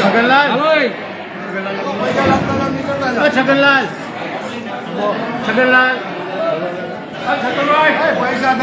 છગનલાલ ઓ છગનલાલ છગનલાલ પૈસા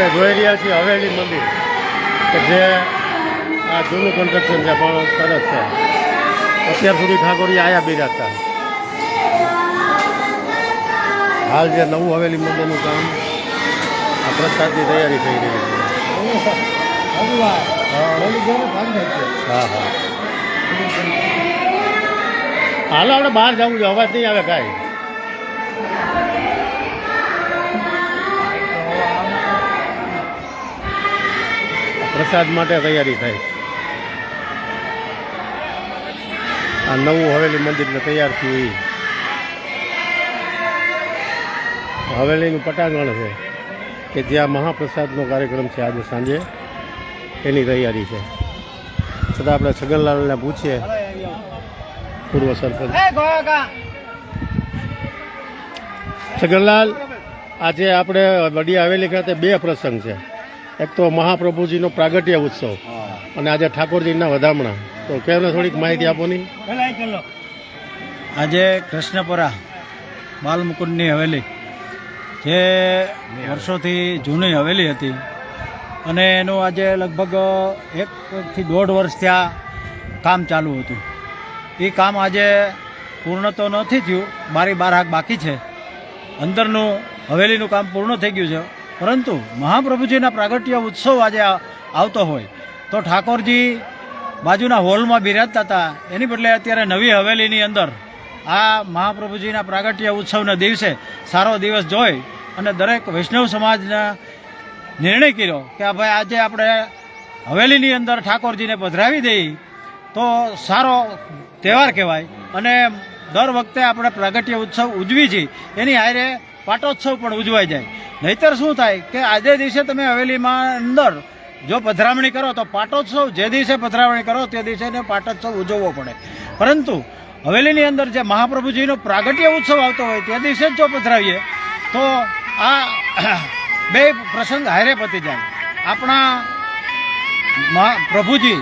આપણે જોઈ રહ્યા છીએ હવેલી મંદિર, કે જે આ જૂનું કન્સ્ટ્રક્શન છે, પણ સરસ છે. અત્યાર સુધી ઠાકોરજી આયા બિરાજતા. હાલ જે નવું હવેલી મંદિરનું કામ, આ પ્રસાદની તૈયારી થઈ રહી છે. હા હા. હાલો, આપણે બહાર જવું છે, અવાજ નહીં આવે કાંઈ. પ્રસાદ માટે તૈયારી થાય. આ નવું હવેલી મંદિરને તૈયાર થયું એ હવેલીનું પટાંગણ છે કે જ્યાં મહાપ્રસાદનો કાર્યક્રમ છે આજે સાંજે. એની તૈયારી છે. છતાં આપણે છગનલાલને પૂછીએ. પૂર્વ સરપંચ. છગનલાલ આજે આપણે વડી હવેલી ખાતે બે પ્રસંગ છે. એક તો મહાપ્રભુજીનો પ્રાગટ્ય ઉત્સવ. અને આજે ઠાકોરજીના વધામણા. તો કેમને થોડીક માહિતી આપો ની આજે કૃષ્ણપરા બાલમુકુંદની હવેલી જે વર્ષોથી જૂની હવેલી હતી. અને એનું આજે લગભગ એકથી દોઢ વર્ષ ત્યાં કામ ચાલુ હતું. એ કામ આજે પૂર્ણ તો નથી થયું બારી બાર હાક બાકી છે. અંદરનું હવેલીનું કામ પૂર્ણ થઈ ગયું છે. પરંતુ મહાપ્રભુજીના પ્રાગટ્ય ઉત્સવ આજે આવતો હોય. તો ઠાકોરજી બાજુના હોલમાં બિરાજતા હતા. એની બદલે અત્યારે નવી હવેલીની અંદર આ મહાપ્રભુજીના પ્રાગટ્ય ઉત્સવના દિવસે સારો દિવસ જોઈ અને દરેક વૈષ્ણવ સમાજના નિર્ણય કર્યો કે ભાઈ આજે આપણે હવેલીની અંદર ઠાકોરજીને પધરાવી દઈએ તો સારો તહેવાર કહેવાય. અને દર વખતે આપણે પ્રાગટ્ય ઉત્સવ ઉજવી છીએ. એની હારે પાટોત્સવ પણ ઉજવાઈ જાય. નહીતર શું થાય કે આજે દિવસે તમે હવેલીમાં અંદર જો પધરામણી કરો તો પાટોત્સવ જે દિવસે પધરામણી કરો તે દિવસે પાટોત્સવ ઉજવવો પડે. પરંતુ હવેલીની અંદર જે મહાપ્રભુજીનો પ્રાગટ્ય ઉત્સવ આવતો હોય તે દિવસે જ જો પધરાવીએ, તો આ બે પ્રસંગ હારે પતી જાય. આપણા પ્રભુજી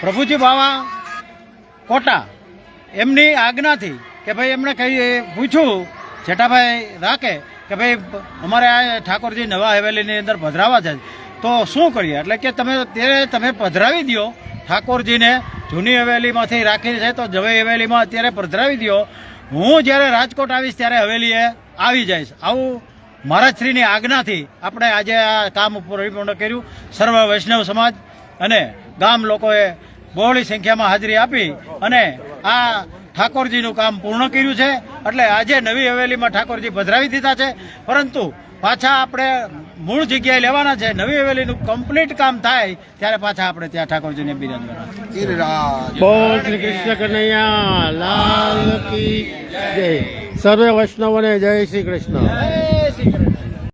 પ્રભુજી બાવા કોટા, એમની આજ્ઞાથી કે ભાઈ એમણે કહી પૂછ્યું, જેઠાભાઈ રાખે કે ભાઈ, અમારે આ ઠાકોરજી નવા હવેલીની અંદર પધરાવા છે. તો શું કરીએ? એટલે કે તમે અત્યારે તમે પધરાવી દો ઠાકોરજીને જૂની હવેલીમાંથી રાખી છે, તો નવી હવેલીમાં અત્યારે પધરાવી દો હું જ્યારે રાજકોટ આવીશ ત્યારે હવેલીએ આવી જઈશ. આવું મહારાજશ્રીની આજ્ઞાથી આપણે આજે આ કામ પરિપૂર્ણ કર્યું. સર્વ વૈષ્ણવ સમાજ અને ગામ લોકોએ બહોળી સંખ્યામાં હાજરી આપી અને આ ઠાકોરજીનું કામ પૂર્ણ કર્યું છે. એટલે આજે નવી હવેલીમાં ઠાકોરજી પધરાવી દીધા છે. પરંતુ પાછા આપણે મૂળ જગ્યાએ લેવાના છે. નવી હવેલીનું કમ્પ્લીટ કામ થાય ત્યારે પાછા આપણે ત્યાં ઠાકોરજીને બિરાજવાના બોલ શ્રી કૃષ્ણ કનૈયા લાલ કી જય. સર્વે વૈષ્ણવને જય શ્રી કૃષ્ણ. જય શ્રી કૃષ્ણ.